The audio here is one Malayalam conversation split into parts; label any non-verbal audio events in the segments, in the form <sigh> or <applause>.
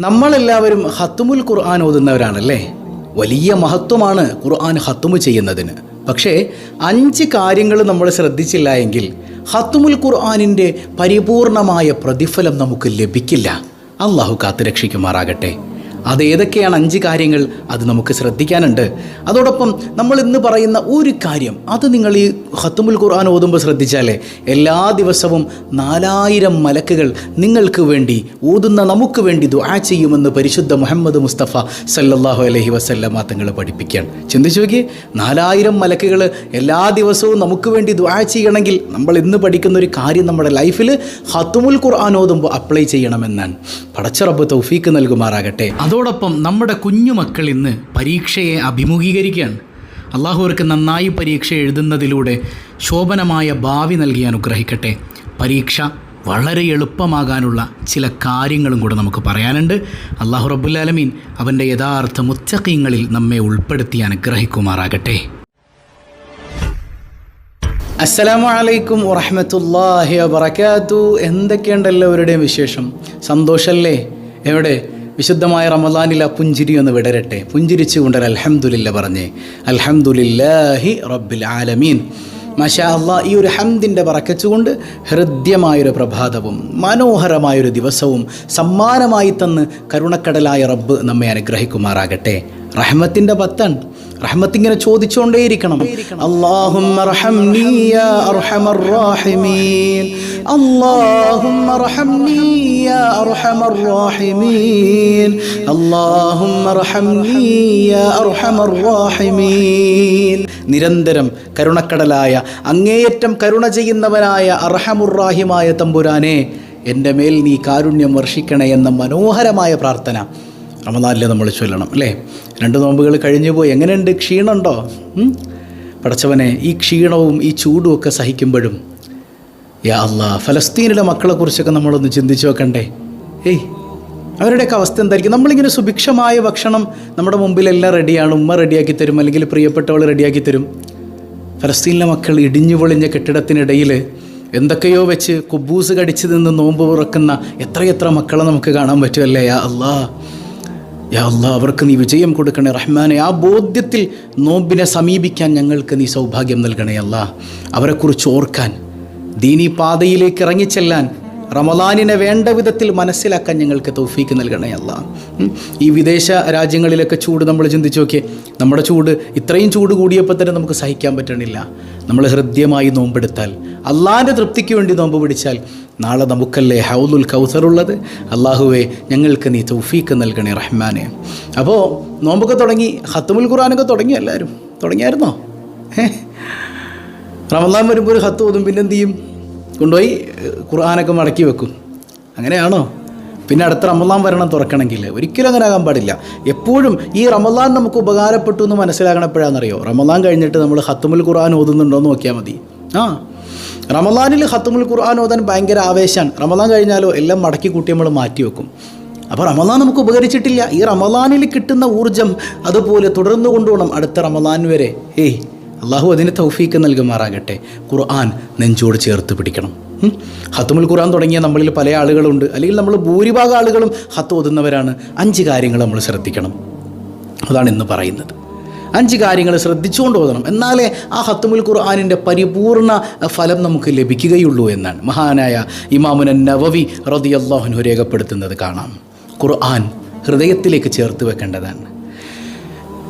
നമ്മളെല്ലാവരും ഹത്തുമുൽ ഖുർആൻ ഓതുന്നവരാണല്ലേ? വലിയ മഹത്വമാണ് ഖുർആൻ ഹത്തുമു ചെയ്യുന്നതിന്. പക്ഷേ അഞ്ച് കാര്യങ്ങൾ നമ്മൾ ശ്രദ്ധിച്ചില്ല എങ്കിൽ ഹത്തുമുൽ ഖുർആനിന്റെ പരിപൂർണമായ പ്രതിഫലം നമുക്ക് ലഭിക്കില്ല. അള്ളാഹു കാത്തുരക്ഷിക്കുമാറാകട്ടെ. അത് ഏതൊക്കെയാണ് അഞ്ച് കാര്യങ്ങൾ അത് നമുക്ക് ശ്രദ്ധിക്കാനുണ്ട്. അതോടൊപ്പം നമ്മൾ ഇന്ന് പറയുന്ന ഒരു കാര്യം അത് നിങ്ങൾ ഈ ഹത്തുമുൽ ഖുർആൻ ഓതുമ്പോൾ ശ്രദ്ധിച്ചാലേ എല്ലാ ദിവസവും നാലായിരം മലക്കുകൾ നിങ്ങൾക്ക് വേണ്ടി ഓതുന്ന നമുക്ക് വേണ്ടി ദുആ ചെയ്യുമെന്ന് പരിശുദ്ധ മുഹമ്മദ് മുസ്തഫ സല്ലാഹു അലഹി വസല്ലമ തങ്ങൾ പഠിപ്പിക്കുകയാണ്. ചിന്തിച്ചു നോക്കിയേ നാലായിരം മലക്കുകൾ എല്ലാ ദിവസവും നമുക്ക് വേണ്ടി ദുആ ചെയ്യണമെങ്കിൽ നമ്മൾ ഇന്ന് പഠിക്കുന്ന ഒരു കാര്യം നമ്മുടെ ലൈഫിൽ ഹത്തുമുൽ ഖുർആൻ ഓതുമ്പോൾ അപ്ലൈ ചെയ്യണമെന്നാണ്. പടച്ചറബ് തൗഫീക്ക് നൽകുമാറാകട്ടെ. അതോടൊപ്പം നമ്മുടെ കുഞ്ഞുമക്കൾ ഇന്ന് പരീക്ഷയെ അഭിമുഖീകരിക്കുകയാണ്. അള്ളാഹു അവർക്ക് നന്നായി പരീക്ഷ എഴുതുന്നതിലൂടെ ശോഭനമായ ഭാവി നൽകി അനുഗ്രഹിക്കട്ടെ. പരീക്ഷ വളരെ എളുപ്പമാകാനുള്ള ചില കാര്യങ്ങളും കൂടെ നമുക്ക് പറയാനുണ്ട്. അള്ളാഹു റബുല്ലാലമീൻ അവന്റെ യഥാർത്ഥ മുത്തക്കീങ്ങളിൽ നമ്മെ ഉൾപ്പെടുത്തി അനുഗ്രഹിക്കുമാറാകട്ടെ. അസ്സലാമു അലൈക്കും വറഹമത്തല്ലാഹി വബറകാതു എന്തൊക്കെയുണ്ട് എല്ലാവരുടെയും വിശേഷം? സന്തോഷമല്ലേ എവിടെ? വിശുദ്ധമായ റമദാനിൽ ആ പുഞ്ചിരി ഒന്ന് വിടരട്ടെ. പുഞ്ചിരിച്ചുകൊണ്ട് അൽഹംദുലില്ല പറഞ്ഞേ. അൽഹംദുലില്ലാഹി റബ്ബിൽ ആലമീൻ. മാഷാ അള്ളാ ഈ ഒരു ഹംദിന്റെ പറക്കച്ചുകൊണ്ട് ഹൃദ്യമായൊരു പ്രഭാതവും മനോഹരമായൊരു ദിവസവും സമ്മാനമായി തന്ന് കരുണക്കടലായ റബ്ബ് നമ്മെ അനുഗ്രഹിക്കുമാറാകട്ടെ. റഹ്മത്തിന്റെ പത്താണ് റഹ്മത്ത് ഇങ്ങനെ ചോദിച്ചുകൊണ്ടേയിരിക്കണം നിരന്തരം കരുണക്കടലായ അങ്ങേയറ്റം കരുണ ചെയ്യുന്നവനായ അർഹമുറാഹിമായ തമ്പുരാനെ എന്റെ മേൽ നീ കാരുണ്യം വർഷിക്കണേ എന്ന മനോഹരമായ പ്രാർത്ഥന. റമദാനിൽ നമ്മൾ ചൊല്ലണം അല്ലേ? രണ്ട് നോമ്പുകൾ കഴിഞ്ഞു പോയി. എങ്ങനെയുണ്ട്? ക്ഷീണമുണ്ടോ? പടച്ചവനെ ഈ ക്ഷീണവും ഈ ചൂടും ഒക്കെ സഹിക്കുമ്പോഴും യാ അല്ല ഫലസ്തീനിലെ മക്കളെക്കുറിച്ചൊക്കെ നമ്മളൊന്ന് ചിന്തിച്ചു നോക്കണ്ടേ? ഏയ് അവരുടെയൊക്കെ അവസ്ഥ എന്തായിരിക്കും? നമ്മളിങ്ങനെ സുഭിക്ഷമായ ഭക്ഷണം നമ്മുടെ മുമ്പിലെല്ലാം റെഡിയാണ് ഉമ്മ റെഡിയാക്കി തരും അല്ലെങ്കിൽ പ്രിയപ്പെട്ടവൾ റെഡിയാക്കി തരും. ഫലസ്തീനിലെ മക്കൾ ഇടിഞ്ഞു പൊളിഞ്ഞ കെട്ടിടത്തിനിടയിൽ എന്തൊക്കെയോ വെച്ച് കുബൂസ് കടിച്ചു നിന്ന് നോമ്പ് തുറക്കുന്ന എത്രയെത്ര മക്കളെ നമുക്ക് കാണാൻ പറ്റുമല്ലേ യാ അല്ലാ യാ അല്ലാ അവർക്ക് നീ വിജയം കൊടുക്കണേ റഹ്മാനെ. ആ ബോധ്യത്തിൽ നോമ്പിനെ സമീപിക്കാൻ ഞങ്ങൾക്ക് നീ സൗഭാഗ്യം നൽകണേ അല്ല അവരെക്കുറിച്ച് ഓർക്കാൻ ദീനി പാതയിലേക്ക് ഇറങ്ങിച്ചെല്ലാൻ റമദാനിനെ വേണ്ട വിധത്തിൽ മനസ്സിലാക്കാൻ ഞങ്ങൾക്ക് തൗഫീക്ക് നൽകണേ അല്ല ഈ വിദേശ രാജ്യങ്ങളിലൊക്കെ ചൂട് നമ്മൾ ചിന്തിച്ചു നോക്കിയേ നമ്മുടെ ചൂട് ഇത്രയും ചൂട് കൂടിയപ്പോൾ തന്നെ നമുക്ക് സഹിക്കാൻ പറ്റണില്ല. നമ്മൾ ഹൃദ്യമായി നോമ്പെടുത്താൽ അള്ളാഹിന്റെ തൃപ്തിക്ക് വേണ്ടി നോമ്പ് പിടിച്ചാൽ നാളെ നമുക്കല്ലേ ഹൗലുൽ കൗസറുള്ളത് അള്ളാഹുവെ ഞങ്ങൾക്ക് നീ തൗഫീക്ക് നൽകണേ റഹ്മാനെ. അപ്പോൾ നോമ്പൊക്കെ തുടങ്ങി ഹത്തുമുൽ ഖുറാനൊക്കെ തുടങ്ങി എല്ലാവരും. തുടങ്ങിയായിരുന്നോ? റമദാൻ വരുമ്പോൾ ഒരു ഹത്ത് ഓതും പിന്നെ എന്ത് ചെയ്യും? കൊണ്ടുപോയി ഖുർആനൊക്കെ മടക്കി വെക്കും. അങ്ങനെയാണോ? പിന്നെ അടുത്ത റമദാൻ വരണം തുറക്കണമെങ്കിൽ ഒരിക്കലും അങ്ങനെ ആകാൻ പാടില്ല. എപ്പോഴും ഈ റമദാൻ നമുക്ക് ഉപകാരപ്പെട്ടു എന്ന് മനസ്സിലാകണം എപ്പോഴാണെന്നറിയോ റമദാൻ കഴിഞ്ഞിട്ട് നമ്മൾ ഹത്തുമുൽ ഖുർആൻ ഓതുന്നുണ്ടോ എന്ന് നോക്കിയാൽ മതി. ആ. റമദാനിൽ ഹത്തുമുൽ ഖുർആൻ ഓതാൻ ഭയങ്കര ആവേശമാണ് റമദാൻ കഴിഞ്ഞാലോ എല്ലാം മടക്കി കൂട്ടി നമ്മൾ മാറ്റി വെക്കും. അപ്പോൾ റമദാൻ നമുക്ക് ഉപകരിച്ചിട്ടില്ല. ഈ റമദാനിൽ കിട്ടുന്ന ഊർജം അതുപോലെ തുടർന്ന് കൊണ്ടുപോകണം അടുത്ത റമദാൻ വരെ. ഏയ് അള്ളാഹു അതിന് തൗഫീക്ക് നൽകുമാറാകട്ടെ. ഖുർആൻ നെഞ്ചോട് ചേർത്ത് പിടിക്കണം. ഹത്തുമുൽ ഖുറാൻ തുടങ്ങിയ നമ്മളിൽ പല ആളുകളുണ്ട്. അല്ലെങ്കിൽ നമ്മൾ ഭൂരിഭാഗം ആളുകളും ഹത്ത് ഓതുന്നവരാണ്. അഞ്ച് കാര്യങ്ങൾ നമ്മൾ ശ്രദ്ധിക്കണം. അതാണ് ഇന്ന് പറയുന്നത്. അഞ്ച് കാര്യങ്ങൾ ശ്രദ്ധിച്ചുകൊണ്ട് ഓതണം. എന്നാലേ ആ ഹത്തുമുൽ ഖുർആാനിന്റെ പരിപൂർണ ഫലം നമുക്ക് ലഭിക്കുകയുള്ളൂ എന്നാണ്. മഹാനായ ഇമാമുന നവവി റതി അള്ളാഹുനു രേഖപ്പെടുത്തുന്നത് കാണാം. ഖുർആൻ ഹൃദയത്തിലേക്ക് ചേർത്ത് വെക്കേണ്ടതാണ്.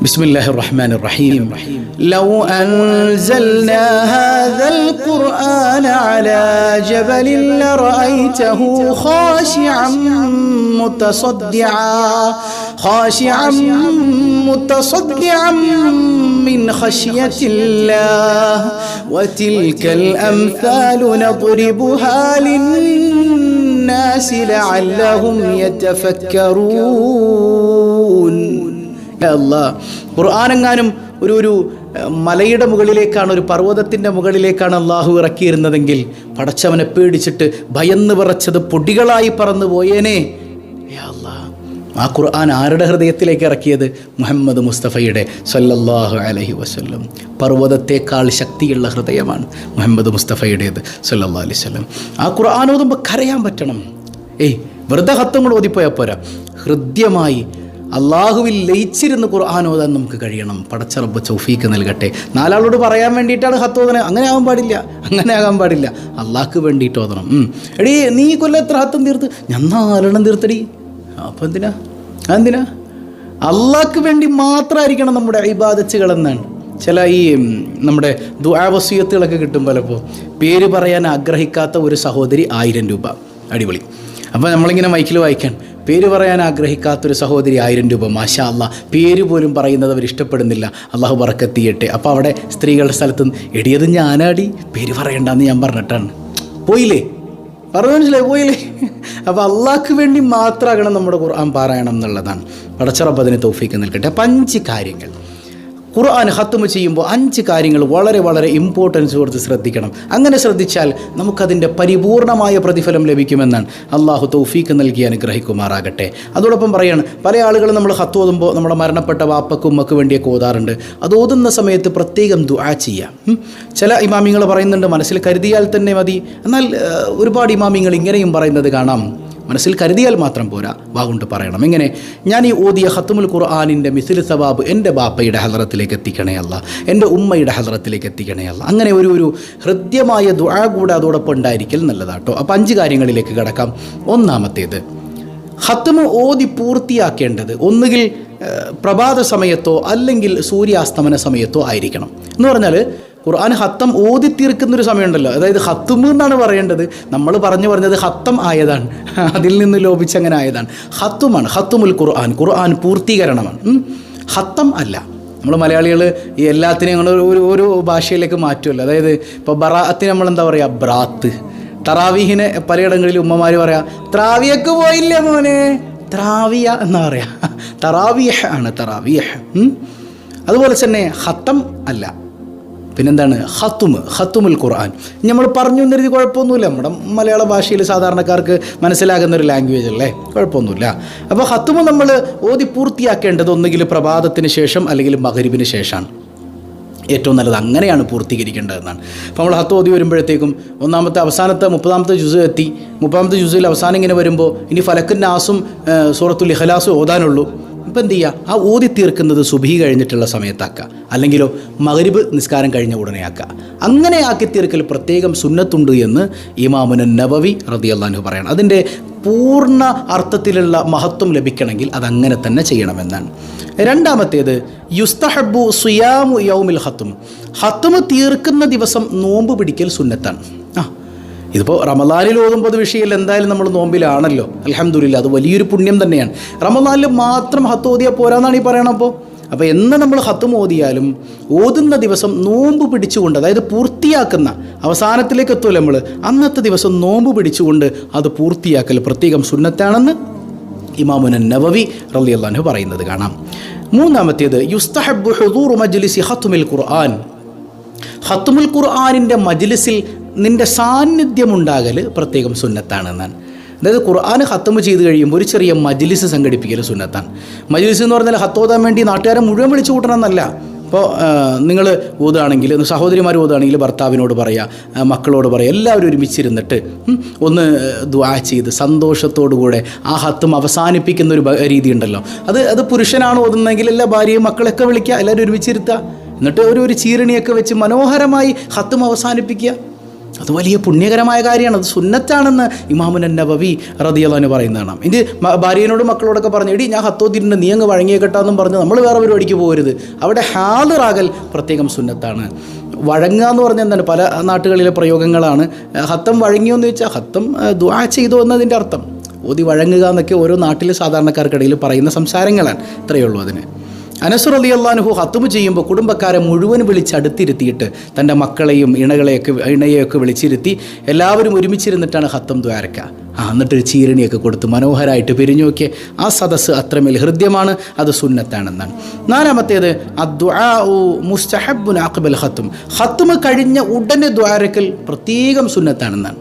بسم الله الرحمن الرحيم. لو أنزلنا هذا القرآن على جبل لرأيته خاشعا متصدعا خاشعا متصدعا من خشية الله. وتلك الأمثال نضربها للناس لعلهم يتفكرون. അല്ല. ഖുർആാനെങ്ങാനും ഒരു ഒരു മലയുടെ മുകളിലേക്കാണ് ഒരു പർവതത്തിന്റെ മുകളിലേക്കാണ് അള്ളാഹു ഇറക്കിയിരുന്നതെങ്കിൽ പടച്ചവനെ പേടിച്ചിട്ട് ഭയന്ന് പറച്ചത് പൊടികളായി പറന്നു പോയേനെ. ആ ഖുർആൻ ആരുടെ ഹൃദയത്തിലേക്ക് ഇറക്കിയത്? മുഹമ്മദ് മുസ്തഫയുടെ സല്ലല്ലാഹു അലഹി വസ്ല്ലം. പർവതത്തെക്കാൾ ശക്തിയുള്ള ഹൃദയമാണ് മുഹമ്മദ് മുസ്തഫയുടേത് സല്ലല്ലാഹു അലൈഹി വസല്ലം. ആ ഖുർആൻ ഓതുമ്പോൾ കരയാൻ പറ്റണം. ഏയ് വെറുതെ ഹത്തും കൂടെ ഓതിപ്പോയാൽ പോരാ. ഹൃദ്യമായി അള്ളാഹുവിൽ ലയിച്ചിരുന്ന് ഖുർആൻ ഓതാൻ നമുക്ക് കഴിയണം. പടച്ച പടച്ചറബ് ചൗഫീക്ക് നൽകട്ടെ. നാലാളോട് പറയാൻ വേണ്ടിയിട്ടാണ് ഹത്തോതന അങ്ങനെ ആകാൻ പാടില്ല. അങ്ങനെ ആകാൻ പാടില്ല. അള്ളാഹ്ക്ക് വേണ്ടിയിട്ട് ഓതണം. എടീ നീ കൊല്ലം എത്ര ഹത്തും തീർത്ത്? ഞാൻ നാലെണ്ണം തീർത്തടി. അപ്പം എന്തിനാ? എന്തിനാ അള്ളാഹ്ക്ക് വേണ്ടി മാത്രമായിരിക്കണം നമ്മുടെ ഇബാദത്തുകൾ എന്നാണ്. ചില ഈ നമ്മുടെ ദുആവസീയത്തുകളൊക്കെ കിട്ടും പലപ്പോൾ പേര് പറയാൻ ആഗ്രഹിക്കാത്ത ഒരു സഹോദരി ആയിരം രൂപ. അടിപൊളി. അപ്പോൾ നമ്മളിങ്ങനെ മൈക്കിൽ വായിക്കാൻ. പേര് പറയാൻ ആഗ്രഹിക്കാത്തൊരു സഹോദരി ആയിരം രൂപ മാഷാ അല്ല പേര് പോലും പറയുന്നത് അവർ ഇഷ്ടപ്പെടുന്നില്ല. അള്ളാഹു പറക്കെത്തിയട്ടെ അപ്പോൾ അവിടെ സ്ത്രീകളുടെ സ്ഥലത്ത് എടിയത് ഞാനാടി പേര് പറയണ്ടെന്ന് ഞാൻ പറഞ്ഞിട്ടാണ്. പോയില്ലേ? പറഞ്ഞു മനസ്സിലായി? പോയില്ലേ? അപ്പോൾ അള്ളാഹ്ക്ക് വേണ്ടി മാത്രമാകണം നമ്മുടെ ഖുർആൻ പാരായണം എന്നുള്ളതാണ്. പടച്ചറപ്പ് അതിന് തോഫിക്ക് നിൽക്കട്ടെ അപ്പം അഞ്ച് കാര്യങ്ങൾ. ഖുർആൻ ഹത്തുമ ചെയ്യുമ്പോൾ അഞ്ച് കാര്യങ്ങൾ വളരെ വളരെ ഇമ്പോർട്ടൻസ് കൊടുത്ത് ശ്രദ്ധിക്കണം. അങ്ങനെ ശ്രദ്ധിച്ചാൽ നമുക്കതിന്റെ പരിപൂർണമായ പ്രതിഫലം ലഭിക്കുമെന്നാണ് അള്ളാഹു തൗഫീക്ക് നൽകി അനുഗ്രഹിക്കുമാറാകട്ടെ. അതോടൊപ്പം പറയാണ് പല ആളുകളും നമ്മൾ ഹത്ത് ഓതുമ്പോൾ നമ്മുടെ മരണപ്പെട്ട വാപ്പക്കും ഉമ്മക്ക് വേണ്ടിയൊക്കെ ഓതാറുണ്ട്. അത് ഓതുന്ന സമയത്ത് പ്രത്യേകം ദുആ ചെയ്യാം. ചില ഇമാമിങ്ങൾ പറയുന്നുണ്ട് മനസ്സിൽ കരുതിയാൽ തന്നെ മതി. എന്നാൽ ഒരുപാട് ഇമാമിങ്ങൾ ഇങ്ങനെയും പറയുന്നത് കാണാം. മനസ്സിൽ കരുതിയാൽ മാത്രം പോരാ വാഗുണ്ട് പറയണം. എങ്ങനെ ഞാൻ ഈ ഓതിയ ഹത്തുമുൽ ഖുർആാനിന്റെ മിസിൽ സവാബ് എന്റെ ബാപ്പയുടെ ഹലറത്തിലേക്ക് എത്തിക്കണേ അല്ല എന്റെ ഉമ്മയുടെ ഹലറത്തിലേക്ക് എത്തിക്കണേ അല്ല. അങ്ങനെ ഒരു ഒരു ഹൃദ്യമായ ദുആ കൂടെ അതോടൊപ്പം ഉണ്ടായിരിക്കൽ നല്ലതാട്ടോ. അപ്പോൾ അഞ്ച് കാര്യങ്ങളിലേക്ക് കിടക്കാം. ഒന്നാമത്തേത് ഹത്തുമ ഓതി പൂർത്തിയാക്കേണ്ടത് ഒന്നുകിൽ പ്രഭാത സമയത്തോ അല്ലെങ്കിൽ സൂര്യാസ്തമന സമയത്തോ ആയിരിക്കണം. എന്ന് പറഞ്ഞാൽ ഖുർആൻ ഹത്തം ഓതി തീർക്കുന്ന ഒരു സമയമുണ്ടല്ലോ. അതായത് ഹത്തും എന്നാണ് പറയേണ്ടത്. നമ്മൾ പറഞ്ഞു പറഞ്ഞത് ഹത്തം ആയതാണ്. <laughs> അതിൽ നിന്ന് ലോപിച്ച് അങ്ങനെ ആയതാണ്. ഹത്തുമാണ് ഹത്തുമുൽ ഖുർആൻ. ഖുർആൻ പൂർത്തീകരണമാണ്. ഹത്തം അല്ല. നമ്മൾ മലയാളികൾ ഈ എല്ലാത്തിനെയും ഞങ്ങൾ ഒരു ഒരു ഭാഷയിലേക്ക് മാറ്റുമല്ലോ അതായത് ഇപ്പോൾ ബറാത്തിന് നമ്മൾ എന്താ പറയുക ബ്രാത്ത്. തറാവീഹിനെ പലയിടങ്ങളിൽ ഉമ്മമാർ പറയാം ത്രാവിയക്ക് പോയില്ലേ മോനെ? ത്രാവിയ എന്നാ പറയാ. <laughs> തറാവിയഹ് ആണ് തറാവിയഹ്. അതുപോലെ തന്നെ ഹത്തം അല്ല. പിന്നെന്താണ്? ഹത്തുമ് ഹത്തുമുൽ ഖുർആൻ. നമ്മൾ പറഞ്ഞു എന്നൊരു കുഴപ്പമൊന്നുമില്ല. നമ്മുടെ മലയാള ഭാഷയിൽ സാധാരണക്കാർക്ക് മനസ്സിലാകുന്ന ഒരു ലാംഗ്വേജ് അല്ലേ? കുഴപ്പമൊന്നുമില്ല. അപ്പോൾ ഹത്തുമ് നമ്മൾ ഓതി പൂർത്തിയാക്കേണ്ടത് ഒന്നുകിൽ പ്രഭാതത്തിന് ശേഷം അല്ലെങ്കിൽ മകരിബിന് ശേഷമാണ്. ഏറ്റവും നല്ലത് അങ്ങനെയാണ് പൂർത്തീകരിക്കേണ്ടതെന്നാണ് അപ്പോൾ നമ്മൾ ഹത്ത് ഓതി വരുമ്പോഴത്തേക്കും ഒന്നാമത്തെ അവസാനത്തെ മുപ്പതാമത്തെ ജുസ് എത്തി. മുപ്പതാമത്തെ ജുസിൽ അവസാനം ഇങ്ങനെ വരുമ്പോൾ ഇനി ഫലക്കൻ നാസും സൂറത്തുൽ ഇഖലാസും ഓതാനുള്ളൂ. ഇപ്പം എന്ത് ചെയ്യുക ആ ഊതി തീർക്കുന്നത് സുബി കഴിഞ്ഞിട്ടുള്ള സമയത്താക്കുക അല്ലെങ്കിലോ മകരിബ് നിസ്കാരം കഴിഞ്ഞ ഉടനെ ആക്കുക അങ്ങനെ ആക്കി തീർക്കൽ പ്രത്യേകം സുന്നത്തുണ്ട് എന്ന് ഇമാമുനൻ നബവി റതി അള്ളാഹു പറയണം. അതിന്റെ പൂർണ അർത്ഥത്തിലുള്ള മഹത്വം ലഭിക്കണമെങ്കിൽ അതങ്ങനെ തന്നെ ചെയ്യണമെന്നാണ്. രണ്ടാമത്തേത് യുസ്തഹബു സുയാമു യൗമിൽ ഹത്തും. ഹത്തുമ് തീർക്കുന്ന ദിവസം നോമ്പ് പിടിക്കൽ സുന്നത്താണ്. ആ ഇതിപ്പോൾ റമദാനിൽ ഓതുമ്പോൾ വിഷയമില്ല. എന്തായാലും നമ്മൾ നോമ്പിലാണല്ലോ. അലഹമ്മദില്ല അത് വലിയൊരു പുണ്യം തന്നെയാണ്. റമദാനിൽ മാത്രം ഹത്ത് ഓതിയാൽ പോരാന്നാണ് ഈ പറയണത് അപ്പോൾ എന്ന് നമ്മൾ ഹത്തും ഓതിയാലും ഓതുന്ന ദിവസം നോമ്പ് പിടിച്ചുകൊണ്ട് അതായത് പൂർത്തിയാക്കുന്ന അവസാനത്തിലേക്ക് എത്തുമല്ലോ നമ്മൾ അന്നത്തെ ദിവസം നോമ്പ് പിടിച്ചുകൊണ്ട് അത് പൂർത്തിയാക്കൽ പ്രത്യേകം സുന്നത്താണെന്ന് ഇമാമുന നവവി റലി അള്ളാഹു പറയുന്നത് കാണാം. മൂന്നാമത്തേത് യുസ്തഹബ് ഹുദൂർ മജ്ലിസി ഹത്തുമിൽ ഖുർആൻ. ഹത്തുമുൽ ഖുർആാനിന്റെ മജ്ലിസിൽ നിന്റെ സാന്നിധ്യമുണ്ടാകൽ പ്രത്യേകം സുന്നത്താണെന്നാണ്. അതായത് ഖുർആൻ ഹത്തമ് ചെയ്ത് കഴിയുമ്പോൾ ഒരു ചെറിയ മജ്ലിസ് സംഘടിപ്പിക്കൽ സുന്നത്താണ്. മജ്ലിസ് എന്ന് പറഞ്ഞാൽ ഹത്തോതാൻ വേണ്ടി നാട്ടുകാരെ മുഴുവൻ വിളിച്ചു കൂട്ടണമെന്നല്ല. ഇപ്പോൾ നിങ്ങൾ ഓതുകയാണെങ്കിൽ സഹോദരിമാർ ഓതുകയാണെങ്കിൽ ഭർത്താവിനോട് പറയുക മക്കളോട് പറയുക എല്ലാവരും ഒരുമിച്ചിരുന്നിട്ട് ഒന്ന് ദ്വാ ചെയ്ത് സന്തോഷത്തോടുകൂടെ ആ ഹത്തും അവസാനിപ്പിക്കുന്ന ഒരു രീതി ഉണ്ടല്ലോ. അത് അത് പുരുഷനാണ് ഓതുന്നതെങ്കിൽ എല്ലാ ഭാര്യയും മക്കളൊക്കെ വിളിക്കുക എല്ലാവരും ഒരുമിച്ചിരുത്തുക. എന്നിട്ട് ഒരു ഒരു ചീരണിയൊക്കെ വെച്ച് മനോഹരമായി ഹത്തും അവസാനിപ്പിക്കുക. അത് വലിയ പുണ്യകരമായ കാര്യമാണ്. അത് സുന്നത്താണെന്ന് ഇമാമുൻ നബവി റദിയലാന്ന് പറയുന്നതാണ്. ഇത് ഭാര്യനോടും മക്കളോടൊക്കെ പറഞ്ഞു എടി ഞാൻ ഹത്തോത്തിരുന്ന് നീ അങ്ങ് വഴങ്ങിയേക്കട്ടാന്നും പറഞ്ഞ് നമ്മൾ വേറെ പരിപാടിക്ക് പോകരുത്. അവിടെ ഹാളിറാകൽ പ്രത്യേകം സുന്നത്താണ്. വഴങ്ങുക എന്ന് പറഞ്ഞാൽ എന്താണ്? പല നാട്ടുകളിലെ പ്രയോഗങ്ങളാണ്. ഹത്തം വഴങ്ങിയോ എന്ന് ചോദിച്ചാൽ ഹത്തം ദ്വാ ചെയ്തു എന്നതിന്റെ അർത്ഥം. ഓതി വഴങ്ങുക എന്നൊക്കെ ഓരോ നാട്ടിലെ സാധാരണക്കാർക്കിടയിൽ പറയുന്ന സംസാരങ്ങളാണ്. ഇത്രയേ ഉള്ളൂ അതിന്. അനസുർ അലി അള്ളാഹു ഹത്തുമ ചെയ്യുമ്പോൾ കുടുംബക്കാരെ മുഴുവൻ വിളിച്ചടുത്തിരുത്തിയിട്ട് തന്റെ മക്കളെയും ഇണകളെയൊക്കെ ഇണയെയൊക്കെ വിളിച്ചിരുത്തി എല്ലാവരും ഒരുമിച്ചിരുന്നിട്ടാണ് ഹത്തം ദ്വാരക്ക. ആ എന്നിട്ടൊരു ചീരണിയൊക്കെ കൊടുത്ത് മനോഹരമായിട്ട് പിരിഞ്ഞു നോക്കിയ ആ സദസ് അത്രമേൽ ഹൃദ്യമാണ് അത് സുന്നത്താണെന്നാണ്. നാലാമത്തേത് മുസ്തഹബുൻ അക്ബൽ ഹത്തും ഹത്തുമ കഴിഞ്ഞ ഉടനെ ദ്വാരക്കൽ പ്രത്യേകം സുന്നത്താണെന്നാണ്.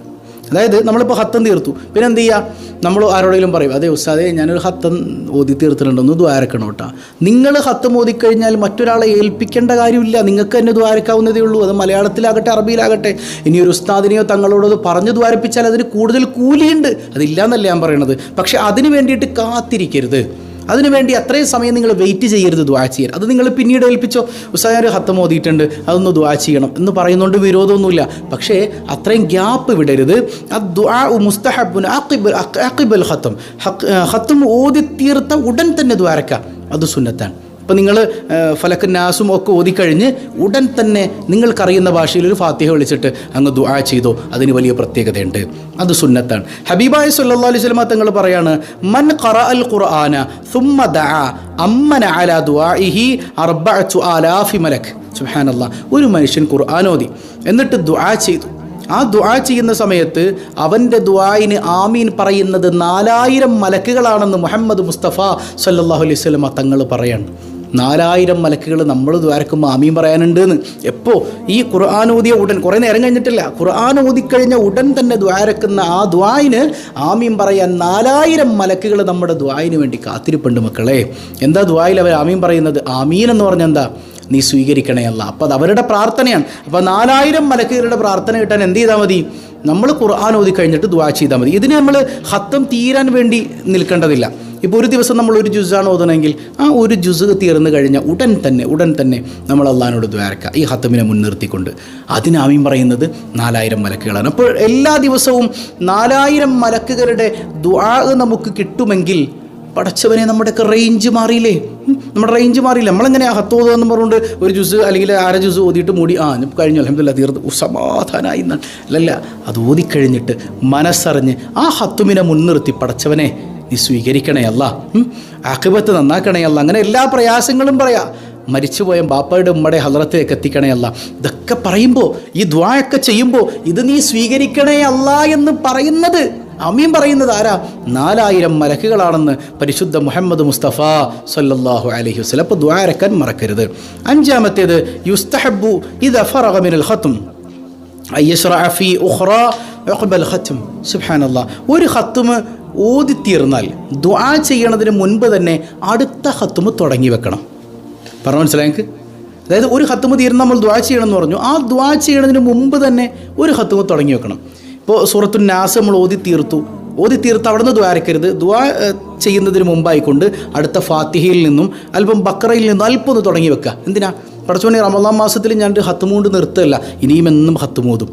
അതായത് നമ്മളിപ്പോൾ ഹത്തം തീർത്തു. പിന്നെ എന്ത് ചെയ്യുക നമ്മൾ ആരോടെങ്കിലും പറയും അതെ ഉസ്താദെ ഞാനൊരു ഹത്തം ഓതി തീർത്തിട്ടുണ്ട് ഒന്ന് ദ്വാരക്കണം കേട്ടോ. നിങ്ങൾ ഹത്തം ഓതിക്കഴിഞ്ഞാൽ മറ്റൊരാളെ ഏൽപ്പിക്കേണ്ട കാര്യമില്ല. നിങ്ങൾക്ക് തന്നെ ദ്വാരക്കാവുന്നതേ ഉള്ളൂ. അത് മലയാളത്തിലാകട്ടെ അറബിയിലാകട്ടെ. ഇനി ഒരു ഉസ്താദിനെയോ തങ്ങളോടത് പറഞ്ഞു ദ്വാരപ്പിച്ചാൽ അതിന് കൂടുതൽ കൂലിയുണ്ട്. അതില്ല എന്നല്ല ഞാൻ പറയണത്. പക്ഷേ അതിന് വേണ്ടിയിട്ട് കാത്തിരിക്കരുത്. അതിനുവേണ്ടി അത്രയും സമയം നിങ്ങൾ വെയിറ്റ് ചെയ്യരുത് ദ്വാ ചെയ്യാൻ. അത് നിങ്ങൾ പിന്നീട് ഏൽപ്പിച്ചോ ഉസാര് ഹത്തം ഓതിയിട്ടുണ്ട് അതൊന്ന് ദ്വാ ചെയ്യണം എന്ന് പറയുന്നുണ്ട് വിരോധമൊന്നുമില്ല. പക്ഷേ അത്രയും ഗ്യാപ്പ് വിടരുത്. മുസ്തഹബുൻ ഹത്തം ഹത്തം ഓതി തീർത്ത ഉടൻ തന്നെ ദ്വാരക്ക അത് സുന്നത്താണ്. ഇപ്പം നിങ്ങൾ ഫലക്ക് നാസും ഒക്കെ ഓതിക്കഴിഞ്ഞ് ഉടൻ തന്നെ നിങ്ങൾക്കറിയുന്ന ഭാഷയിൽ ഒരു ഫാത്തിഹ വിളിച്ചിട്ട് അങ്ങ് ദുആ ചെയ്തോ. അതിന് വലിയ പ്രത്യേകതയുണ്ട്. അത് സുന്നത്താണ്. ഹബീബായ സല്ലാ അലൈഹി സ്വലമ തങ്ങൾ പറയാണ് മൻ ഖറ അൽ ഖുർആന സുമ്മ ദഅ അമ്മന അല ദുആഇഹി അർബഅതു ആലാഫി മലക്. സുബ്ഹാനല്ലാഹ്. ഒരു മനുഷ്യൻ ഖുർആൻ ഓതി. എന്നിട്ട് ദുആ ചെയ്തു. ആ ദുആ ചെയ്യുന്ന സമയത്ത് അവന്റെ ദുആയിന് ആമീൻ പറയുന്നത് നാലായിരം മലക്കുകളാണെന്ന് മുഹമ്മദ് മുസ്തഫ സല്ലല്ലാഹു അലൈഹി വസല്ലമ തങ്ങൾ പറയാണ്. നാലായിരം മലക്കുകൾ നമ്മൾ ദ്വാരക്കുമ്പോൾ ആമീൻ പറയാനുണ്ട് എന്ന് എപ്പോൾ ഈ ഖുർആൻ ഓതിയ ഉടൻ കുറേ നേരം കഴിഞ്ഞിട്ടില്ല. ഖുർആൻ ഓതിക്കഴിഞ്ഞ ഉടൻ തന്നെ ദ്വാരക്കുന്ന ആ ദ്വായിന് ആമീൻ പറയാൻ നാലായിരം മലക്കുകൾ നമ്മുടെ ദ്വായിന് വേണ്ടി കാത്തിരിപ്പുണ്ട് മക്കളെ. എന്താ ദ്വായിൽ അവർ ആമീൻ പറയുന്നത്? ആമീൻ എന്ന് പറഞ്ഞാൽ എന്താ? നീ സ്വീകരിക്കണേ അല്ല. അപ്പോൾ അത് അവരുടെ പ്രാർത്ഥനയാണ്. അപ്പോൾ നാലായിരം മലക്കുകളുടെ പ്രാർത്ഥന കിട്ടാൻ എന്ത് ചെയ്താൽ മതി? നമ്മൾ ഖുർആൻ ഓതി കഴിഞ്ഞിട്ട് ദ്വാ ചെയ്താൽ മതി. ഇതിന് നമ്മൾ ഹത്തം തീരാൻ വേണ്ടി നിൽക്കേണ്ടതില്ല. ഇപ്പോൾ ഒരു ദിവസം നമ്മൾ ഒരു ജുസാണ് ഓതണമെങ്കിൽ ആ ഒരു ജുസ് തീർന്നു കഴിഞ്ഞാൽ ഉടൻ തന്നെ ഉടൻ തന്നെ നമ്മൾ അള്ളഹാനോട് ദ്വാരക്കുക ഈ ഹത്തമിനെ മുൻനിർത്തിക്കൊണ്ട്. അതിനാമീൻ പറയുന്നത് നാലായിരം മലക്കുകളാണ്. അപ്പോൾ എല്ലാ ദിവസവും നാലായിരം മലക്കുകളുടെ ദ്വാ നമുക്ക് കിട്ടുമെങ്കിൽ പടച്ചവനെ നമ്മുടെയൊക്കെ റേഞ്ച് മാറിയില്ലേ? നമ്മുടെ റേഞ്ച് മാറിയില്ല? നമ്മളെങ്ങനെ ഹത്തോത് എന്ന് പറഞ്ഞുകൊണ്ട് ഒരു ജ്യൂസ് അല്ലെങ്കിൽ അര ജ്യൂസ് ഓതിയിട്ട് മൂടി ആ കഴിഞ്ഞു അലഹമില്ല തീർത്ത് സമാധാനായി എന്നാണ് അല്ലല്ല അത് ഓതിക്കഴിഞ്ഞിട്ട് മനസ്സറിഞ്ഞ് ആ ഹത്തുമിനെ മുൻനിർത്തി. പടച്ചവനെ നീ സ്വീകരിക്കണേ അല്ല. ആക്കിബത്ത് നന്നാക്കണേ അങ്ങനെ എല്ലാ പ്രയാസങ്ങളും പറയാം. മരിച്ചുപോയ ബാപ്പയുടെ ഉമ്മടെ ഹലറത്തിലേക്ക് എത്തിക്കണേ അല്ല. ഇതൊക്കെ പറയുമ്പോൾ ഈ ദ്വായൊക്കെ ചെയ്യുമ്പോൾ ഇത് നീ സ്വീകരിക്കണേ അല്ല എന്ന് പറയുന്നത്. അമീൻ പറയുന്നത് ആരാ? നാലായിരം മലക്കുകളാണെന്ന് പരിശുദ്ധ മുഹമ്മദ് മുസ്തഫ സല്ലല്ലാഹു അലഹി വസ്ലം അപ്പോൾ ദ്വാരക്കാൻ മറക്കരുത്. അഞ്ചാമത്തേത് യുസ്തഹബു ഇത് മിനൽ ഖത്തും അയ്യശ്റഅ ഫീ ഉഖ്റ ഉഖ്ബൽ ഖത്ം. സുബ്ഹാനല്ലാഹ് ഒരു ഖത്തും ഓതിത്തീർന്നാൽ ദ്വാ ചെയ്യണതിന് മുൻപ് തന്നെ അടുത്ത ഖത്തും തുടങ്ങി വെക്കണം. പറഞ്ഞു മനസ്സിലായി നിങ്ങൾക്ക് അതായത് ഒരു ഹത്തുമ തീർന്ന് നമ്മൾ ദ്വാ ചെയ്യണം എന്ന് പറഞ്ഞു. ആ ദ്വാ ചെയ്യണതിന് മുമ്പ് തന്നെ ഒരു ഹത്തുമ തുടങ്ങി വെക്കണം. ഇപ്പോൾ സൂറത്തു നാസ് നമ്മൾ ഓതി തീർത്തു ഓതി തീർത്ത് അവിടെ നിന്ന് ദ്വാരക്കരുത് ദ്വാ ചെയ്യുന്നതിന് മുമ്പായിക്കൊണ്ട് അടുത്ത ഫാത്തിഹയിൽ നിന്നും അല്പം ബക്കറയിൽ നിന്നും അല്പം ഒന്ന് തുടങ്ങി വെക്കുക. എന്തിനാ? പടച്ചോണി റമദാൻ മാസത്തിൽ ഞാൻ ഹത്തുമൂണ്ട് നിർത്തല്ല ഇനിയും എന്നും ഹത്തുമൂതും.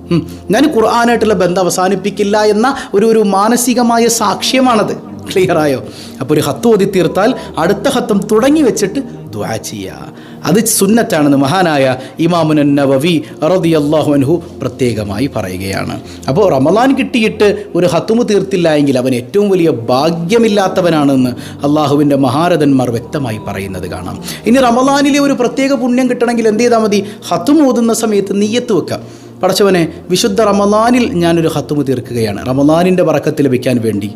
ഞാൻ ഖുർആാനായിട്ടുള്ള ബന്ധം അവസാനിപ്പിക്കില്ല എന്ന ഒരു ഒരു മാനസികമായ സാക്ഷ്യമാണത്. ക്ലിയറായോ അപ്പോൾ ഒരു ഹത്ത് ഓതി തീർത്താൽ അടുത്ത ഹത്തം തുടങ്ങി വെച്ചിട്ട് ദ്വാ ചെയ്യുക അത് സുന്നറ്റാണെന്ന് മഹാനായ ഇമാമുൻ നവവി റളിയല്ലാഹു അൻഹു പ്രത്യേകമായി പറയുകയാണ്. അപ്പോൾ റമദാൻ കിട്ടിയിട്ട് ഒരു ഹത്തുമു തീർത്തില്ല എങ്കിൽ അവൻ ഏറ്റവും വലിയ ഭാഗ്യമില്ലാത്തവനാണെന്ന് അള്ളാഹുവിന്റെ മഹാരഥന്മാർ വ്യക്തമായി പറയുന്നത് കാണാം. ഇനി റമദാനിലെ ഒരു പ്രത്യേക പുണ്യം കിട്ടണമെങ്കിൽ എന്ത് ചെയ്താൽ മതി? ഹത്തും ഓതുന്ന സമയത്ത് നീയത്ത് വെക്കാം പടച്ചവനെ വിശുദ്ധ റമദാനിൽ ഞാനൊരു ഹത്തുമു തീർക്കുകയാണ്. റമദാനിന്റെ വറക്കത്ത് ലഭിക്കാൻ വേണ്ടി.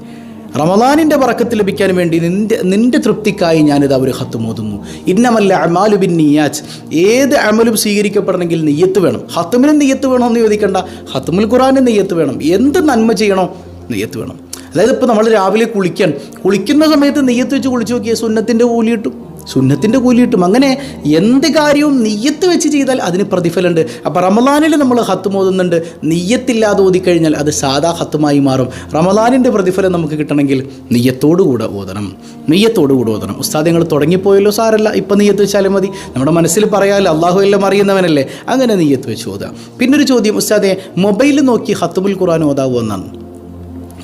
റമദാനിന്റെ പറക്കത്ത് ലഭിക്കാൻ വേണ്ടി നിന്റെ നിന്റെ തൃപ്തിക്കായി ഞാനിത് അവർ ഹത്ത് മോതുന്നു ഇന്നമല്ല അമാലു ബിൻ നിയാജ്. ഏത് അമലും സ്വീകരിക്കപ്പെടണമെങ്കിൽ നെയ്യത്ത് വേണം. ഹത്തുമിനും നെയ്യത്ത് വേണോ എന്ന് ചോദിക്കേണ്ട. ഹത്തുമുൽ ഖുറാനും നെയ്യത്ത് വേണം. എന്ത് നന്മ ചെയ്യണോ നെയ്യത്ത് വേണം. അതായത് ഇപ്പോൾ നമ്മൾ രാവിലെ കുളിക്കാൻ കുളിക്കുന്ന സമയത്ത് നെയ്യത്ത് വെച്ച് കുളിച്ച് നോക്കിയാൽ സുന്നത്തിന്റെ കൂലി കിട്ടും. സുന്നത്തിന്റെ കൂലി കിട്ടും. അങ്ങനെ എന്ത് കാര്യവും നെയ്യത്ത് വെച്ച് ചെയ്താൽ അതിന് പ്രതിഫലമുണ്ട്. അപ്പോൾ റമദാനിൽ നമ്മൾ ഹത്ത് മോതുന്നുണ്ട് നെയ്യത്തില്ലാതെ ഓതിക്കഴിഞ്ഞാൽ അത് സാധാ ഹത്തുമായി മാറും. റമദാനിന്റെ പ്രതിഫലം നമുക്ക് കിട്ടണമെങ്കിൽ നെയ്യത്തോടു കൂടെ ഓതണം. നെയ്യത്തോടു കൂടെ ഓതണം. ഉസ്താദ് നിങ്ങൾ തുടങ്ങിപ്പോയല്ലോ സാരല്ല ഇപ്പം നെയ്യത്ത് വെച്ചാലും മതി. നമ്മുടെ മനസ്സിൽ പറയാമല്ലോ അള്ളാഹു എല്ലാം അറിയുന്നവനല്ലേ? അങ്ങനെ നെയ്യത്ത് വെച്ച് ഓതാം. പിന്നൊരു ചോദ്യം ഉസ്താദെ മൊബൈൽ നോക്കി ഹത്തുമുൽ ഖുർആൻ ഓതാവോ എന്നാണ്.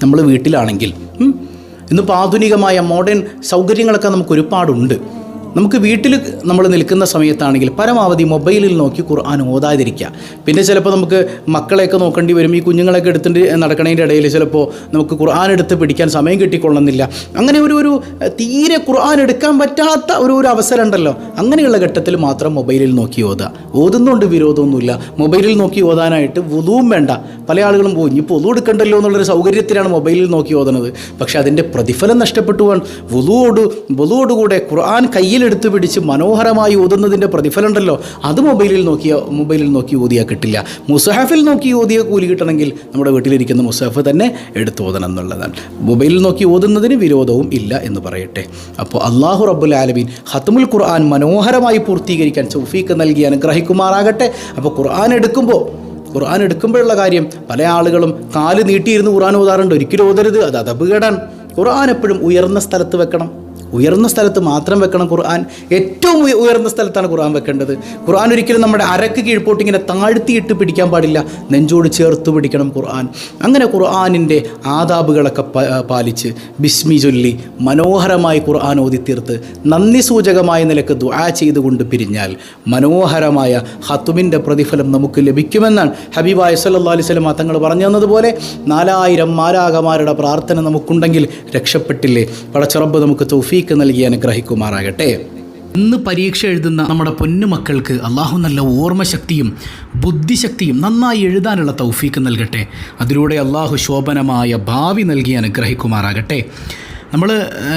നമ്മൾ വീട്ടിലാണെങ്കിൽ ഇന്നിപ്പോൾ ആധുനികമായ മോഡേൺ സൗകര്യങ്ങളൊക്കെ നമുക്ക് ഒരുപാടുണ്ട്. നമുക്ക് വീട്ടിൽ നമ്മൾ നിൽക്കുന്ന സമയത്താണെങ്കിൽ പരമാവധി മൊബൈലിൽ നോക്കി ഖുർആൻ ഓതാതിരിക്കുക. പിന്നെ ചിലപ്പോൾ നമുക്ക് മക്കളെയൊക്കെ നോക്കേണ്ടി വരും. ഈ കുഞ്ഞുങ്ങളെയൊക്കെ എടുത്തിട്ട് നടക്കണതിന്റെ ഇടയിൽ ചിലപ്പോൾ നമുക്ക് ഖുർആൻ എടുത്ത് പിടിക്കാൻ സമയം കിട്ടിക്കൊള്ളുന്നില്ല. അങ്ങനെ ഒരു ഒരു തീരെ ഖുർആൻ എടുക്കാൻ പറ്റാത്ത ഒരു ഒരു അവസരം ഉണ്ടല്ലോ. അങ്ങനെയുള്ള ഘട്ടത്തിൽ മാത്രം മൊബൈലിൽ നോക്കി ഓതുക ഓതുന്നുണ്ട് വിരോധമൊന്നുമില്ല. മൊബൈലിൽ നോക്കി ഓതാനായിട്ട് വുതുവും വേണ്ട. പല ആളുകളും പോകും ഇനിയിപ്പോൾ ഒതു എടുക്കണ്ടല്ലോ എന്നുള്ളൊരു സൗകര്യത്തിലാണ് മൊബൈലിൽ നോക്കി ഓതുന്നത്. പക്ഷേ അതിന്റെ പ്രതിഫലം നഷ്ടപ്പെട്ടു പോകാൻ വുതുവോട് വുതുവോടുകൂടെ ഖുർആൻ കയ്യിൽ എടുത്ത് പിടിച്ച് മനോഹരമായി ഓതുന്നതിന്റെ പ്രതിഫലം ഉണ്ടല്ലോ അത് മൊബൈലിൽ നോക്കിയ മൊബൈലിൽ നോക്കി ഓതിയാൽ കിട്ടില്ല. മുസഹഫിൽ നോക്കി ഓതിയ കൂലി കിട്ടണമെങ്കിൽ നമ്മുടെ വീട്ടിലിരിക്കുന്ന മുസഹഫ് തന്നെ എടുത്ത് ഓതണം എന്നുള്ളതാണ്. മൊബൈലിൽ നോക്കി ഓതുന്നതിന് വിരോധവും ഇല്ല എന്ന് പറയട്ടെ. അപ്പോൾ അള്ളാഹു റബ്ബുൽ ആലമീൻ ഹത്തുമുൽ ഖുർആൻ മനോഹരമായി പൂർത്തീകരിക്കാൻ സൗഫീക്ക് നൽകി അനുഗ്രഹിക്കുമാറാകട്ടെ. അപ്പോൾ ഖുർആൻ എടുക്കുമ്പോൾ ഖുർആൻ എടുക്കുമ്പോഴുള്ള കാര്യം പല ആളുകളും കാൽ നീട്ടിയിരുന്ന് ഖുർആൻ ഓതാറുണ്ട് ഒരിക്കലും ഓതരുത് അത് അതപകടാണ് ഖുർആൻ എപ്പോഴും ഉയർന്ന സ്ഥലത്ത് വെക്കണം. ഉയർന്ന സ്ഥലത്ത് മാത്രം വെക്കണം ഖുർആൻ. ഏറ്റവും ഉയർന്ന സ്ഥലത്താണ് ഖുർആൻ വെക്കേണ്ടത്. ഖുർആൻ ഒരിക്കലും നമ്മുടെ അരക്ക് കീഴ്പോട്ട് ഇങ്ങനെ താഴ്ത്തിയിട്ട് പിടിക്കാൻ പാടില്ല. നെഞ്ചോട് ചേർത്ത് പിടിക്കണം ഖുർആൻ. അങ്ങനെ ഖുർആനിന്റെ ആദാബുകളൊക്കെ പാലിച്ച് ബിസ്മി ചൊല്ലി മനോഹരമായി ഖുർആൻ ഓതിത്തീർത്ത് നന്ദി സൂചകമായ നിലയ്ക്ക് ദുആ ചെയ്തുകൊണ്ട് പിരിഞ്ഞാൽ മനോഹരമായ ഹത്തുമിന്റെ പ്രതിഫലം നമുക്ക് ലഭിക്കുമെന്നാണ് ഹബീബായ സല്ലാ അലൈഹി സ്വലമ തങ്ങൾ പറഞ്ഞു തന്നതുപോലെ നാലായിരം മാലാകമാരുടെ പ്രാർത്ഥന നമുക്കുണ്ടെങ്കിൽ രക്ഷപ്പെട്ടില്ലേ? പടച്ചുറബ് നമുക്ക് തൗഫീക്ക് നൽകി അനുഗ്രഹിക്കുമാറാകട്ടെ. ഇന്ന് പരീക്ഷ എഴുതുന്ന നമ്മുടെ പൊന്നുമക്കൾക്ക് അള്ളാഹു നല്ല ഓർമ്മശക്തിയും ബുദ്ധിശക്തിയും നന്നായി എഴുതാനുള്ള തൗഫീക്ക് നൽകട്ടെ. അതിലൂടെ അള്ളാഹു ശോഭനമായ ഭാവി നൽകി അനുഗ്രഹിക്കുമാറാകട്ടെ. നമ്മൾ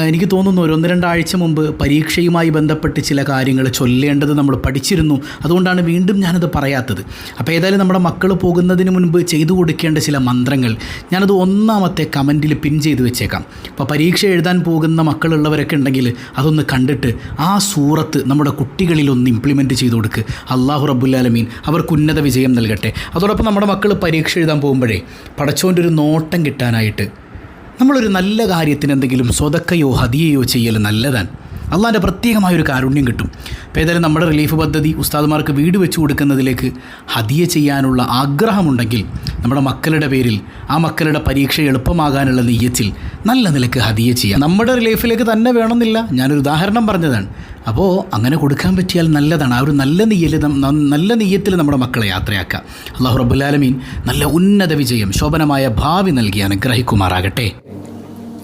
എനിക്ക് തോന്നുന്നു ഒരു ഒന്ന് രണ്ടാഴ്ച മുമ്പ് പരീക്ഷയുമായി ബന്ധപ്പെട്ട് ചില കാര്യങ്ങൾ ചൊല്ലേണ്ടത് നമ്മൾ പഠിച്ചിരുന്നു. അതുകൊണ്ടാണ് വീണ്ടും ഞാനത് പറയാത്തത്. അപ്പോൾ ഏതായാലും നമ്മുടെ മക്കൾ പോകുന്നതിന് മുൻപ് ചെയ്തു കൊടുക്കേണ്ട ചില മന്ത്രങ്ങൾ ഞാനത് ഒന്നാമത്തെ കമന്റിൽ പിൻ ചെയ്ത് വെച്ചേക്കാം. അപ്പോൾ പരീക്ഷ എഴുതാൻ പോകുന്ന മക്കളുള്ളവരൊക്കെ ഉണ്ടെങ്കിൽ അതൊന്ന് കണ്ടിട്ട് ആ സൂറത്ത് നമ്മുടെ കുട്ടികളിൽ ഒന്ന് ഇംപ്ലിമെന്റ് ചെയ്ത് കൊടുക്കുക അള്ളാഹു റബ്ബുല്ലാലമീൻ അവർക്ക് ഉന്നത വിജയം നൽകട്ടെ. അതോടൊപ്പം നമ്മുടെ മക്കൾ പരീക്ഷ എഴുതാൻ പോകുമ്പോഴേ പടച്ചോന്റെ ഒരു നോട്ടം കിട്ടാനായിട്ട് നമ്മളൊരു നല്ല കാര്യത്തിന് എന്തെങ്കിലും സ്വതക്കയോ ഹതിയയോ ചെയ്യൽ നല്ലതാണ്. അള്ളാന്റെ പ്രത്യേകമായൊരു കാരുണ്യം കിട്ടും. അപ്പോൾ ഏതായാലും നമ്മുടെ റിലീഫ് പദ്ധതി ഉസ്താദുമാർക്ക് വീട് വെച്ച് കൊടുക്കുന്നതിലേക്ക് ഹതിയ ചെയ്യാനുള്ള ആഗ്രഹമുണ്ടെങ്കിൽ നമ്മുടെ മക്കളുടെ പേരിൽ ആ മക്കളുടെ പരീക്ഷ എളുപ്പമാകാനുള്ള നെയ്യത്തിൽ നല്ല നിലയ്ക്ക് ഹതിയ ചെയ്യാം. നമ്മുടെ റിലീഫിലേക്ക് തന്നെ വേണമെന്നില്ല. ഞാനൊരു ഉദാഹരണം പറഞ്ഞതാണ്. അപ്പോൾ അങ്ങനെ കൊടുക്കാൻ പറ്റിയാൽ നല്ലതാണ്. ആ ഒരു നല്ല നെയ്യൽ നല്ല നെയ്യത്തിൽ നമ്മുടെ മക്കളെ യാത്രയാക്കുക അള്ളാഹു റബുലാലമീൻ നല്ല ഉന്നത വിജയം ശോഭനമായ ഭാവി നൽകി അനുഗ്രഹിക്കുമാറാകട്ടെ.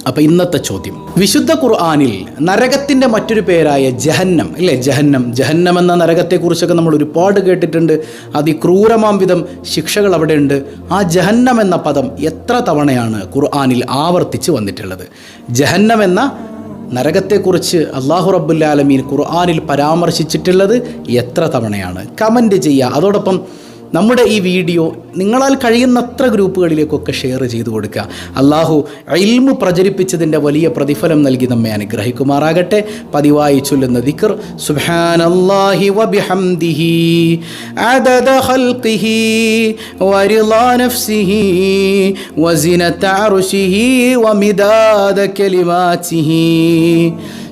അപ്പോൾ ഇന്നത്തെ ചോദ്യം. വിശുദ്ധ ഖുർആാനിൽ നരകത്തിന്റെ മറ്റൊരു പേരായ ജഹന്നം അല്ലേ ജഹന്നം. ജഹന്നം എന്ന നരകത്തെക്കുറിച്ചൊക്കെ നമ്മൾ ഒരുപാട് കേട്ടിട്ടുണ്ട്. അതിക്രൂരമാം വിധം ശിക്ഷകൾ അവിടെയുണ്ട്. ആ ജഹന്നം എന്ന പദം എത്ര തവണയാണ് ഖുർആാനിൽ ആവർത്തിച്ച് വന്നിട്ടുള്ളത്? ജഹന്നം എന്ന നരകത്തെക്കുറിച്ച് അള്ളാഹു റബ്ബുല്ലാലമീൻ ഖുർആാനിൽ പരാമർശിച്ചിട്ടുള്ളത് എത്ര തവണയാണ്? കമന്റ് ചെയ്യുക. അതോടൊപ്പം നമ്മുടെ ഈ വീഡിയോ നിങ്ങളാൽ കഴിയുന്നത്ര ഗ്രൂപ്പുകളിലേക്കൊക്കെ ഷെയർ ചെയ്തു കൊടുക്കുക. അള്ളാഹു ഇൽമു പ്രചരിപ്പിച്ചതിന്റെ വലിയ പ്രതിഫലം നൽകി നമ്മെ അനുഗ്രഹിക്കുമാറാകട്ടെ. പതിവായി ചൊല്ലുന്ന ദിക്കർ സുബ്ഹാനല്ലാഹി വബിഹംദിഹി ഖൽഖിഹി വരിളാ നഫ്സിഹി അർശിഹി വമിദാദ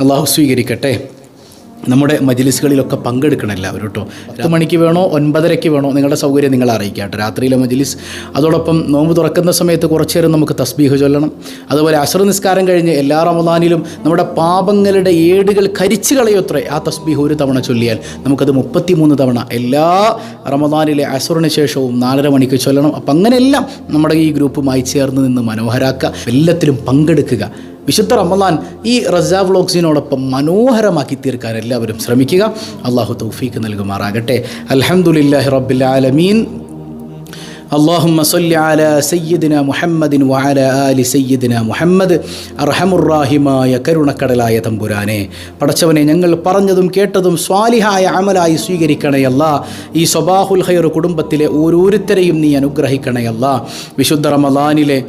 അള്ളാഹു സ്വീകരിക്കട്ടെ. നമ്മുടെ മജിലിസുകളിലൊക്കെ പങ്കെടുക്കണം എല്ലാവരും കേട്ടോ. പത്ത് മണിക്ക് വേണോ ഒൻപതരയ്ക്ക് വേണോ നിങ്ങളുടെ സൗകര്യം നിങ്ങൾ അറിയിക്കുക കേട്ടോ രാത്രിയിലെ മജിലിസ്. അതോടൊപ്പം നോമ്പ് തുറക്കുന്ന സമയത്ത് കുറച്ചു നേരം നമുക്ക് തസ്ബീഹ് ചൊല്ലണം. അതുപോലെ അസർ നിസ്കാരം കഴിഞ്ഞ് എല്ലാ റമദാനിലും നമ്മുടെ പാപങ്ങളുടെ ഏടുകൾ കരിച്ചു കളയത്രേ ആ തസ്ബീഹ് ഒരു തവണ ചൊല്ലിയാൽ നമുക്കത് മുപ്പത്തിമൂന്ന് തവണ എല്ലാ റമദാനിലെ അസറിന് ശേഷവും നാലര മണിക്ക് ചൊല്ലണം. അപ്പം അങ്ങനെയെല്ലാം നമ്മുടെ ഈ ഗ്രൂപ്പുമായി ചേർന്ന് നിന്ന് മനോഹരാക്കുക. എല്ലാത്തിലും പങ്കെടുക്കുക. വിശുദ്ധ റമദാൻ ഈ റസ വ്ളോഗ്സിനോടൊപ്പം മനോഹരമാക്കി തീർക്കാൻ എല്ലാവരും ശ്രമിക്കുക അള്ളാഹു തൗഫീക്ക് നൽകുമാറാകട്ടെ അൽഹംദുലില്ലാഹി റബ്ബിൽ ആലമീൻ اللهم صل على سيدنا محمد وعلى آل سيدنا മുഹമ്മദ് അർഹമുറാഹിമായ കരുണക്കടലായ തമ്പുരാനെ പടച്ചവനെ ഞങ്ങൾ പറഞ്ഞതും കേട്ടതും സ്വാലിഹായ അമലായി സ്വീകരിക്കണയല്ല ഈ സ്വബാഹുൽ ഖൈർ കുടുംബത്തിലെ ഓരോരുത്തരെയും നീ അനുഗ്രഹിക്കണയല്ല വിശുദ്ധ റമദാനിലെ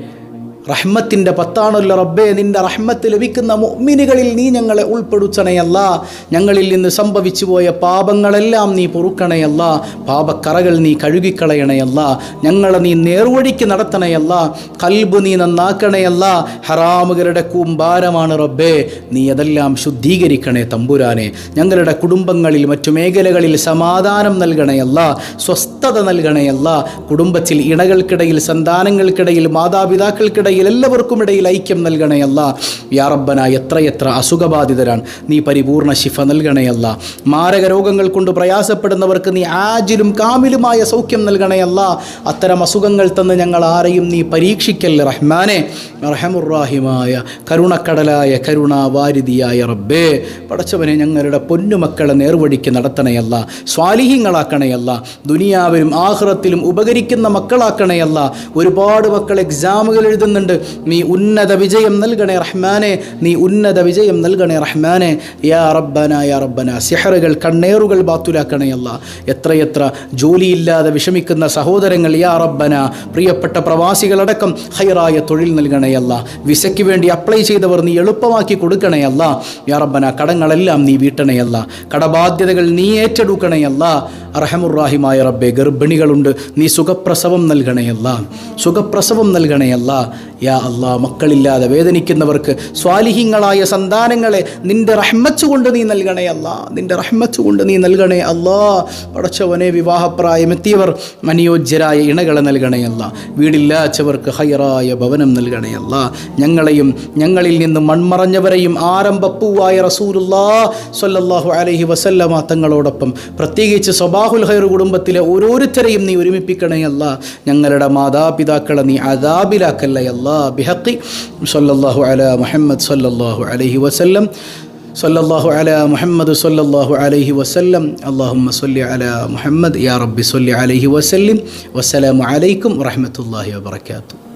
റഹ്മത്തിന്റെ പത്താണല്ലോ റബ്ബേ നിന്റെ റഹ്മത്ത് ലഭിക്കുന്ന മുഅ്മിനുകളിൽ നീ ഞങ്ങളെ ഉൾപ്പെടുത്തണയല്ല. ഞങ്ങളിൽ നിന്ന് സംഭവിച്ചു പോയ പാപങ്ങളെല്ലാം നീ പൊറുക്കണയല്ല. പാപക്കറകൾ നീ കഴുകിക്കളയണയല്ല. ഞങ്ങളെ നീ നേർവഴിക്ക് നടത്തണയല്ല. കൽബ് നീ നന്നാക്കണയല്ല. ഹറാമുകളുടെ കൂമ്പാരമാണ് റബ്ബേ. നീ അതെല്ലാം ശുദ്ധീകരിക്കണേ തമ്പുരാനെ. ഞങ്ങളുടെ കുടുംബങ്ങളിൽ മറ്റു മേഖലകളിൽ സമാധാനം നൽകണയല്ല. സ്വസ്ഥത നൽകണയല്ല. കുടുംബത്തിൽ ഇണകൾക്കിടയിൽ സന്താനങ്ങൾക്കിടയിൽ മാതാപിതാക്കൾക്കിടയിൽ ഞങ്ങൾക്കിടയിൽ എല്ലാവർക്കും ഇടയിൽ ഐക്യം നൽകണയല്ല എത്ര എത്രയെത്ര അസുഖബാധിതരാണ്. നീ പരിപൂർണ ശിഫ നൽകണയല്ല മാരക രോഗങ്ങൾ കൊണ്ട് പ്രയാസപ്പെടുന്നവർക്ക് നീ ആജിലും കാമിലുമായ സൗഖ്യം നൽകണയല്ല അത്തരം അസുഖങ്ങൾ തന്ന് ഞങ്ങൾ ആരെയും നീ പരീക്ഷിക്കല്ലേ റഹ്മാനെ? റഹമുറാഹിമായ കരുണക്കടലായ കരുണാവാരിതിയായ റബ്ബേ. പടച്ചവനെ ഞങ്ങളുടെ പൊന്നുമക്കളെ നേർവഴിക്ക് നടത്തണയല്ല സ്വാലിഹ്യങ്ങളാക്കണയല്ല ദുനിയാവിലും ആഹ്റത്തിലും ഉപകരിക്കുന്ന മക്കളാക്കണയല്ല ഒരുപാട് മക്കൾ എക്സാമുകൾ എഴുതുന്നുണ്ട്. നീ ഉന്നത വിജയം നൽകണേ റഹ്മാനെ നീ ഉന്നത വിജയം നൽകണേ റഹ്മാനെ. യാ റബ്ബന യാ റബ്ബന സിഹറുകൾ കണ്ണേറുകൾ ബാത്തുലാക്കണയല്ല എത്രയെത്ര ജോലിയില്ലാതെ വിഷമിക്കുന്ന സഹോദരങ്ങൾ യാ റബ്ബന പ്രിയപ്പെട്ട പ്രവാസികളടക്കം ഹൈറായ തൊഴിൽ നൽകണയല്ല വിസയ്ക്ക് വേണ്ടി അപ്ലൈ ചെയ്തവർ നീ എളുപ്പമാക്കി കൊടുക്കണേ കൊടുക്കണയല്ല യാ റബ്ബന കടങ്ങളെല്ലാം നീ വീട്ടണേ വീട്ടണയല്ല കടബാധ്യതകൾ നീ ഏറ്റെടുക്കണേ ഏറ്റെടുക്കണയല്ല അർഹമുറാഹിമായ റബ്ബെ ഗർഭിണികളുണ്ട് നീ സുഖപ്രസവം നൽകണയല്ല സുഖപ്രസവം നൽകണയല്ല യാ അള്ളാ മക്കളില്ലാതെ വേദനിക്കുന്നവർക്ക് സ്വാലിഹിങ്ങളായ സന്താനങ്ങളെ നിന്റെ റഹ്മത്ത് കൊണ്ട് നീ നൽകണേ അല്ലാ. നിന്റെ റഹ്മത്ത് കൊണ്ട് നീ നൽകണേ അല്ലാ. പടച്ചവനെ വിവാഹപ്രായമെത്തിയവർ അനുയോജ്യരായ ഇണകളെ നൽകണേ അല്ല. വീടില്ലാച്ചവർക്ക് ഹയറായ ഭവനം നൽകണേ അല്ല. ഞങ്ങളെയും ഞങ്ങളിൽ നിന്ന് മൺമറഞ്ഞവരെയും ആരംഭപ്പൂവായ റസൂലുല്ലാ സ്വല്ലല്ലാഹു അലൈഹി വസല്ലമ തങ്ങളോടൊപ്പം പ്രത്യേകിച്ച് സ്വബാഹുൽ ഹൈർ കുടുംബത്തിലെ ഓരോരുത്തരെയും നീ ഒരുമിപ്പിക്കണേ അല്ല. ഞങ്ങളുടെ മാതാപിതാക്കളെ നീ അദാബിലാക്കല്ലേ അല്ല. ബിഹക്കി സല്ലല്ലാഹു അല മുഹമ്മദ് സല്ലല്ലാഹു അലൈഹി വസല്ലം. സല്ലല്ലാഹു അല മുഹമ്മദ് സല്ലല്ലാഹു അലൈഹി വസല്ലം. അള്ളാഹുമ്മ സല്ലി അല മുഹമ്മദ്. യാ റബ്ബി സല്ലി അലൈഹി വസല്ലിം. വസ്സലാമു അലൈക്കും വറഹമത്തല്ലാഹി വബർക്കാത്തു